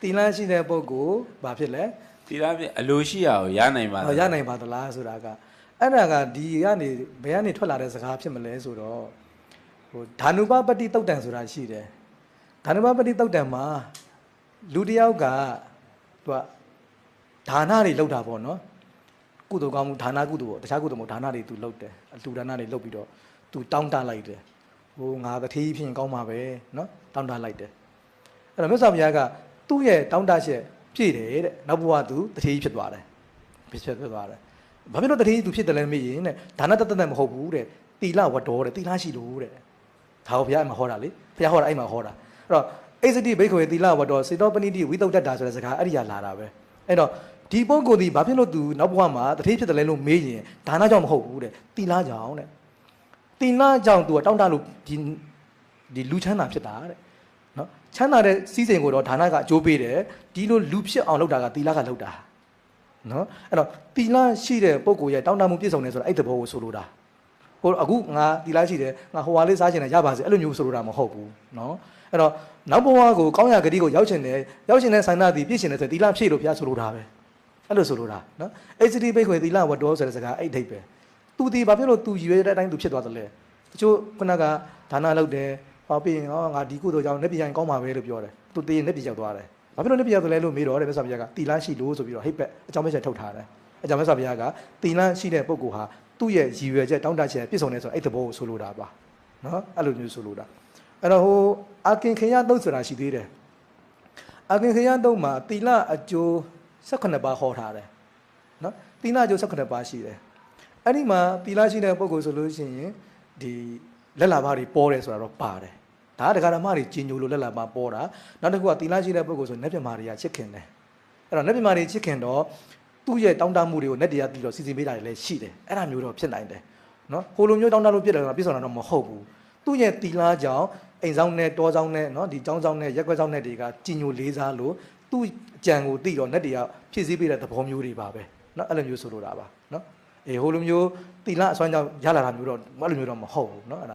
တီလန်းရှိတဲ့ပုဂ္ဂိုလ်ဘာဖြစ်လဲဒီလားပြအလိုရှိရကိုရနိုင်ပါဟောရနိုင်ပါသလားဆိုတာကအဲ့ဒါကဒီကနေဘယ်ကနေထွက်လာတဲ့စကားဖြစ်မလဲဆိုတော့ဟိုဓာနုပပတိတုတ်တန်ဆိုတာရှိတယ်ဓာနုပပတိတုတ်တန်မှာလူတစ်ယောက်ကသူကဒါနတွေလုပ်တာပေါ့နော်ကုသိုလ်ကောင်းမှုဒါနကုသိုလ်ပေါ့တခြားကုသိုလ်မဟုတ်ဒါနတွေသူလုပ်တယ်အလှူဒါနတွေလုပ်ပြီးတော့သူတောင်းတလိုက်တယ်ဟိုငါတထေးဖြစ်ရင်ကောင်းမှာပဲနော်တောင်းတလိုက်တယ်အဲ့တော့မြတ်စွာဘုရားက သူ့ရဲ့တောင်းတချက်ပြည့်တယ်တဲ့နောက်ဘဝသူတထေးဖြစ်သွားတယ်ဖြစ်ဖြစ်ဖြစ်သွားတယ်။ဘာဖြစ်လို့တတိသူဖြစ်တယ်လဲမေးရင်တဲ့ဒါနတတတ်မဟုတ်ဘူးတဲ့။တီလဝတ္တောတဲ့တီလရှိလို့တဲ့။ဒါကိုဘုရားအဲ့မှာဟောတာလေ။ဘုရားဟောတာအဲ့မှာဟောတာ။အဲ့တော့အိစတိဘိက္ခွေတီလဝတ္တောစေတောပဏိတိဝိသုဒ္ဓတာဆိုတဲ့စကားအဲ့ဒီကလာတာပဲ။အဲ့တော့ဒီပုဂ္ဂိုလ်ဒီဘာဖြစ်လို့သူနောက်ဘဝမှာတတိဖြစ်တယ်လဲလို့မေးရင်ဒါနကြောင့်မဟုတ်ဘူးတဲ့။တီလကြောင့်တဲ့။တီလကြောင့်သူကတောင်းတလို့ဒီဒီလူချမ်းသာဖြစ်တာတဲ့။နော် ချမ်းသာတဲ့စီးစိမ်ကိုတော့ဒါနကအကျိုးပေးတယ်ဒီလိုလူဖြစ်အောင်လုပ်တာကတီလကလုပ်တာနော်အဲ့တော့တီလာရှိတဲ့ပုံကိုရဲ့တောင်းတမှုပြည့်စုံနေဆိုတာအဲ့တဘောကိုဆိုလိုတာဟိုအခုငါတီလာရှိတယ်ငါဟိုဟာလေးစားချင်တယ်ရပါစေအဲ့လိုမျိုးဆိုလိုတာမဟုတ်ဘူးနော်အဲ့တော့နောက်ဘဝကိုကောင်းရာဂတိကိုရောက်ချင်တယ်ရောက်ချင်တဲ့ဆိုင်နာတီပြည့်ရှင်တယ်ဆိုတီလာဖြည့်လို့ဘုရားဆိုလိုတာပဲအဲ့လိုဆိုလိုတာနော် HD ဘိတ်ခွေတီလာဝတ်တော်ဆိုတဲ့စကားအဲ့အဓိပ္ပာယ်သူတီဘာဖြစ်လို့သူရည်ရွယ်တဲ့အတိုင်းသူဖြစ်သွားတယ်လဲတချို့ခုနကဒါနလုပ်တယ် ဟောပြီးရင်ဟောငါဒီကုသိုလ်ကြောင့်လက်ပြရင်ကောင်းပါပဲလို့ပြောတယ်သူတည်ရင်လက်ပြရောက်သွားတယ်ဘာဖြစ်လို့လက်ပြရတယ်လဲလို့မေးတော့တယ်မြတ်စွာဘုရားကတီလန်းရှိလို့ဆိုပြီးတော့ဟိတ်ပက်အကြောင်းမဲ့ချက်ထုတ်ထားတယ်အကြောင်းမြတ်စွာဘုရားကတီလန်းရှိတဲ့ပုဂ္ဂိုလ်ဟာသူ့ရဲ့ရည်ရွယ်ချက်တောင်းတချက်ပြည့်စုံနေဆိုအဲ့တဘောကိုဆိုလိုတာပါနော်အဲ့လိုမျိုးဆိုလိုတာအဲ့တော့ဟိုအာကင်ခေယတုတ်ဆိုတာရှိသေးတယ်အာကင်ခေယတုတ်မှာတီလအကျိုး18ပါးဟောထားတယ်နော်တီလအကျိုး18ပါးရှိတယ်အဲ့ဒီမှာတီလရှိတဲ့ပုဂ္ဂိုလ်ဆိုလို့ရှိရင်ဒီ လက်လာပါတွေပေါ်တယ်ဆိုတာတော့ပါတယ်ဒါကဒကာဓမ္မတွေကျင်ညိုလို့လက်လာမှာပေါ်တာနောက်တစ်ခုကတီလာရှိတဲ့ပုဂ္ဂိုလ်ဆိုနတ်ပြမာတွေကချစ်ခင်တယ်အဲ့တော့နတ်ပြမာတွေချစ်ခင်တော့သူ့ရဲ့တောင်းတမှုတွေကိုနတ်တရားပြီးတော့စီစဉ်ပေးတာတွေလည်းရှိတယ်အဲ့ဒါမျိုးတော့ဖြစ်နိုင်တယ်နော်ဟိုလိုမျိုးတောင်းတလို့ပြစ်တယ်ဆိုတာပြစ်ဆောင်တာတော့မဟုတ်ဘူးသူ့ရဲ့တီလာကြောင့်အိမ်ဆောင်နဲ့တောဆောင်နဲ့နော်ဒီចောင်းဆောင်နဲ့ရက်ွက်ဆောင်နဲ့တွေကကျင်ညိုလေးစားလို့သူ့အကြံကိုသိတော့နတ်တရားဖြည့်ဆည်းပေးတဲ့သဘောမျိုးတွေပါပဲနော်အဲ့လိုမျိုးဆိုလိုတာပါနော်အေးဟိုလိုမျိုးတီလာအစွမ်းကြောင့်ရလာတာမျိုးတော့အဲ့လိုမျိုးတော့မဟုတ်ဘူးနော်အဲ့ဒါ